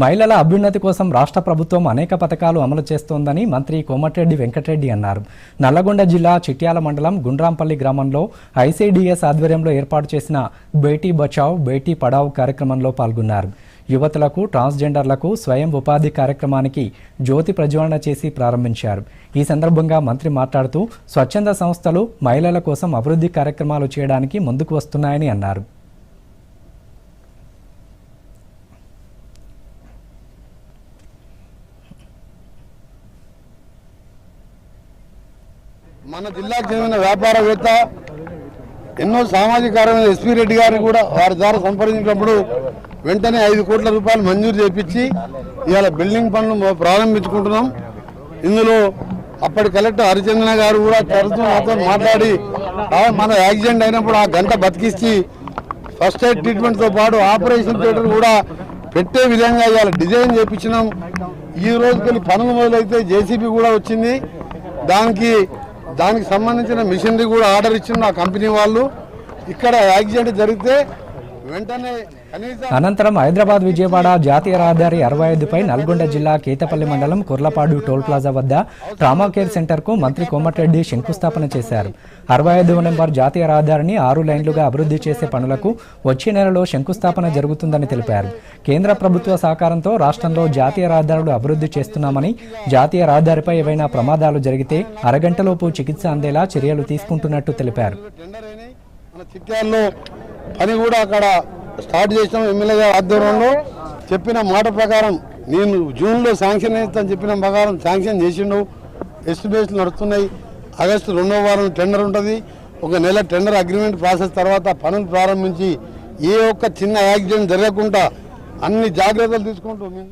మహిళల అభ్యున్నతి కోసం రాష్ట్ర ప్రభుత్వం అనేక పథకాలు అమలు చేస్తోందని మంత్రి కోమటిరెడ్డి వెంకటరెడ్డి అన్నారు. నల్లగొండ జిల్లా చిట్యాల మండలం గుండ్రాంపల్లి గ్రామంలో ఐసీడీఎస్ ఆధ్వర్యంలో ఏర్పాటు చేసిన బేటీ బచావ్ బేటీ పడావ్ కార్యక్రమంలో పాల్గొన్నారు. యువతులకు ట్రాన్స్జెండర్లకు స్వయం ఉపాధి కార్యక్రమానికి జ్యోతి ప్రజ్వలన చేసి ప్రారంభించారు. ఈ సందర్భంగా మంత్రి మాట్లాడుతూ స్వచ్ఛంద సంస్థలు మహిళల కోసం అభివృద్ధి కార్యక్రమాలు చేయడానికి ముందుకు వస్తున్నాయని అన్నారు. మన జిల్లాకు చెందిన వ్యాపారవేత్త ఎన్నో సామాజిక కార్యమైన ఎస్పీ రెడ్డి గారిని కూడా వారి ద్వారా సంప్రదించినప్పుడు వెంటనే ఐదు కోట్ల రూపాయలు మంజూరు చేపించి ఇవాళ బిల్డింగ్ పనులు ప్రారంభించుకుంటున్నాం. ఇందులో అప్పటి కలెక్టర్ హరిచంద్ర గారు కూడా తరచూ నాతో మాట్లాడి మన యాక్సిడెంట్ అయినప్పుడు ఆ గంట బతికిచ్చి ఫస్ట్ ఎయిడ్ ట్రీట్మెంట్తో పాటు ఆపరేషన్ థియేటర్ కూడా పెట్టే విధంగా ఇవాళ డిజైన్ చేపించినాం. ఈ రోజుకెళ్ళి పనులు మొదలైతే జేసీబీ కూడా వచ్చింది. దానికి దానికి సంబంధించిన మిషనరీ కూడా ఆర్డర్ ఇచ్చిన నా కంపెనీ వాళ్ళు. ఇక్కడ యాక్సిడెంట్ జరిగితే అనంతరం హైదరాబాద్ విజయవాడ జాతీయ రహదారి అరవై ఐదుపై నల్గొండ జిల్లా కేతపల్లి మండలం కుర్లపాడు టోల్ ప్లాజా వద్ద ట్రామా కేర్ సెంటర్కు మంత్రి కోమటిరెడ్డి శంకుస్థాపన చేశారు. అరవై ఐదు నెంబర్ జాతీయ రహదారిని ఆరు లైన్లుగా అభివృద్ధి చేసే పనులకు వచ్చే నెలలో శంకుస్థాపన జరుగుతుందని తెలిపారు. కేంద్ర ప్రభుత్వ సహకారంతో రాష్ట్రంలో జాతీయ రహదారులు అభివృద్ధి చేస్తున్నామని జాతీయ రహదారిపై ఏవైనా ప్రమాదాలు జరిగితే అరగంటలోపు చికిత్స అందేలా చర్యలు తీసుకుంటున్నట్టు తెలిపారు. పని కూడా అక్కడ స్టార్ట్ చేసినాం ఎమ్మెల్యే గారి ఆధ్వర్యంలో. చెప్పిన మాట ప్రకారం నేను జూన్లో శాంక్షన్ చేస్తాను చెప్పిన ప్రకారం శాంక్షన్ చేసిండు. ఎస్టిమేషన్ నడుస్తున్నాయి. ఆగస్టు రెండో వారం టెండర్ ఉంటుంది. ఒక నెల టెండర్ అగ్రిమెంట్ ప్రాసెస్ తర్వాత పనులు ప్రారంభించి ఏ ఒక్క చిన్న యాక్సిడెంట్ జరగకుండా అన్ని జాగ్రత్తలు తీసుకుంటూ మేము